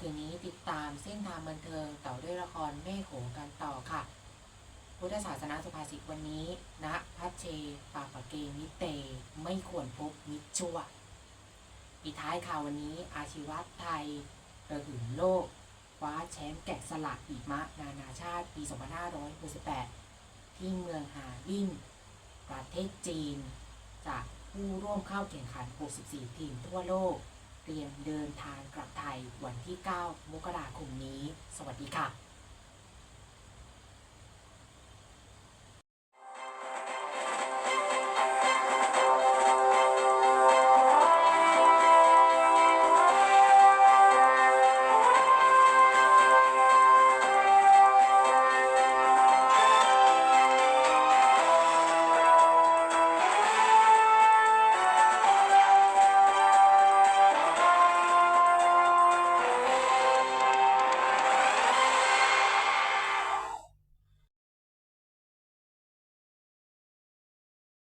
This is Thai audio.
คืนนี้ติดตามเส้นทางบันเทิงต่อด้วยละครแม่โขงกันต่อค่ะ พุทธศาสนาสุภาษิตวันนี้ณพัชเชปาปะเกมิเต ไม่ควรพบมิตรชั่วปิดท้ายข่าววันนี้อาชีวะไทยระหึ่มโลกคว้าแชมป์แกะสลักหิมะนานาชาติปี 2568 ที่เมืองหาบินประเทศจีน จากผู้ร่วมเข้าแข่งขัน 64 ทีมทั่วโลก เตรียมเดินทางกลับไทยวันที่ 9 มกราคมนี้ สวัสดีค่ะ